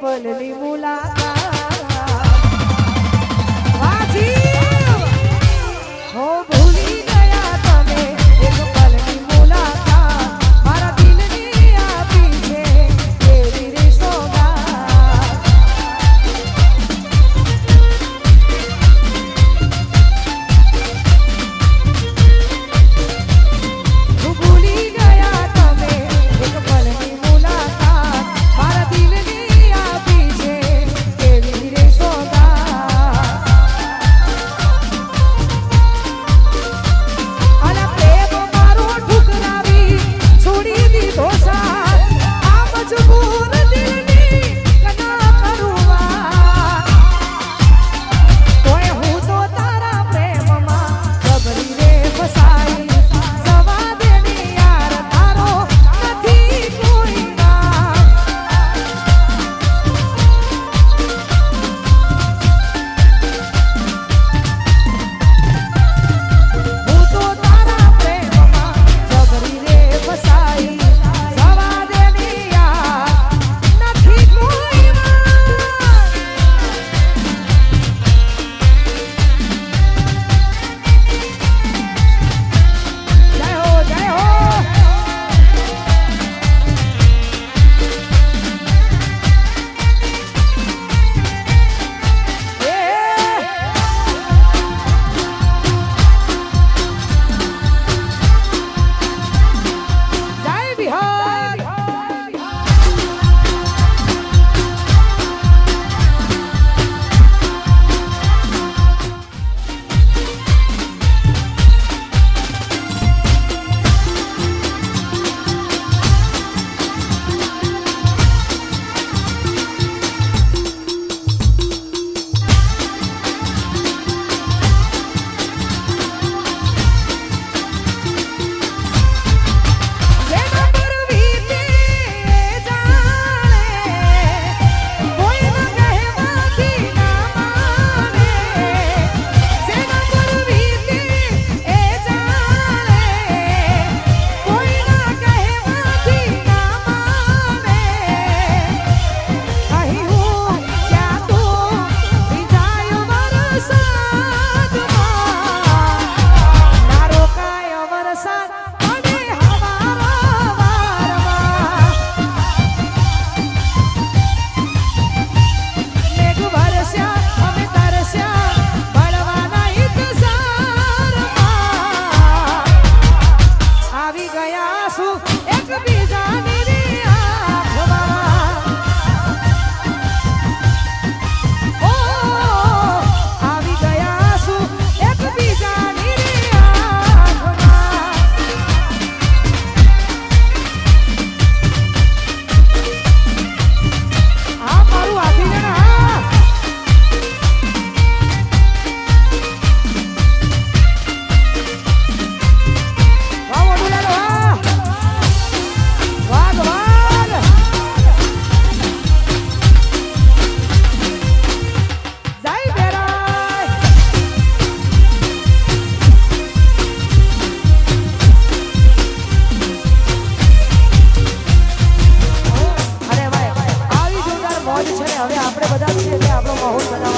પલની મુલાકાત હવે આપણે બધા છીએ એટલે આપણો માહોલ બનાવ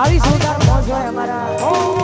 આવી સુધાર પહોંચવાય અમારા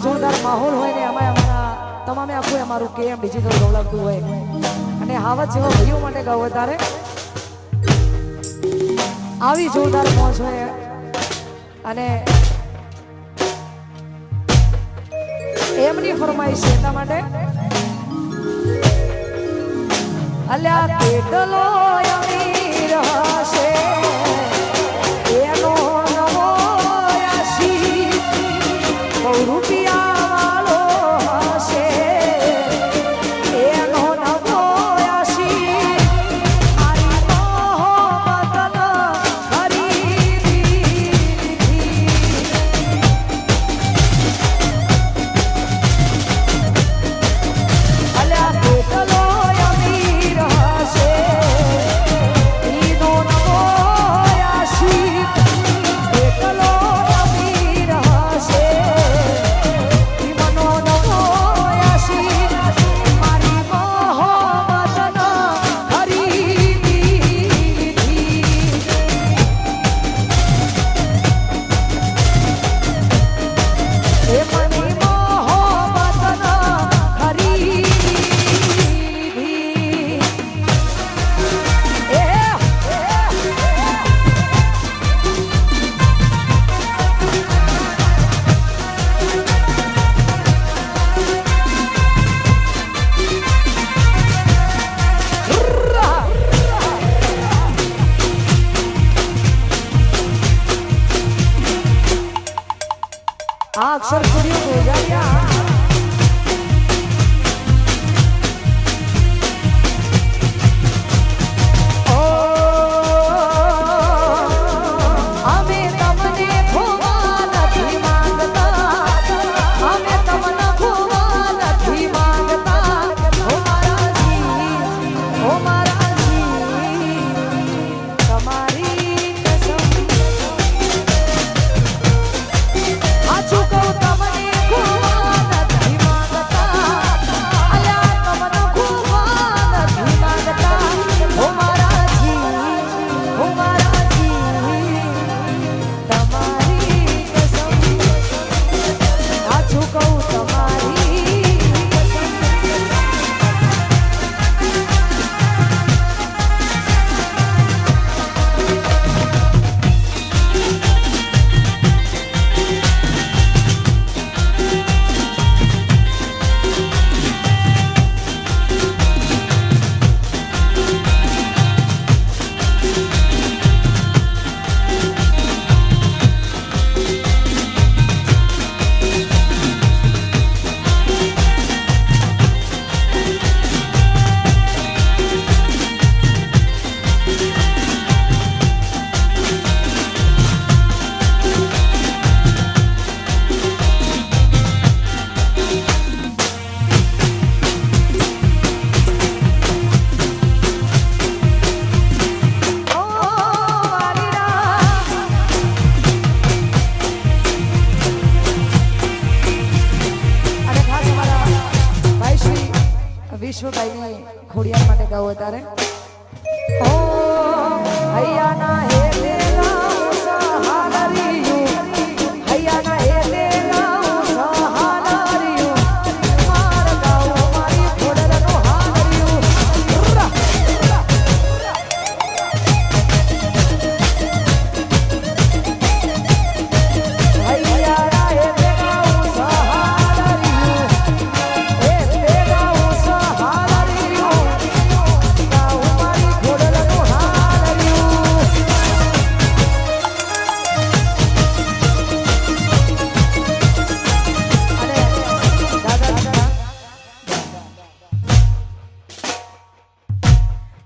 જોરદાર માહોલ હોય ને એમાં અમારા તમામે આખું અમારું કેમ ડિજિટલ ગૌલાવતું હોય. અને હાવત જેવા ભાઈઓ માટે ગાવ વધારે. આવી જોરદાર પહોંચ હોય. અને એમની ફરમાઈશ છે એટલા માટે. અલ્યા કેટલો અમીર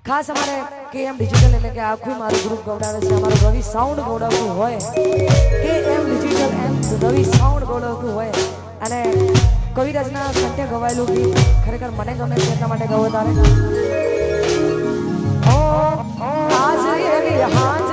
ખાસ અમારે કે એમ ડિજિટલ એટલે કે આખું મારું ગ્રુપ ગવડાવે છે. અમારું રવિ સાઉન્ડ ગવડાવતું હોય. કે એમ ડિજિટલ એમ રવિ સાઉન્ડ ગવડાવતું હોય. અને કવિરાજના સત્ય ગવાયેલું ગીત ખરેખર મને ગમે છે એટલા માટે ગવો તારે. ઓ, આજ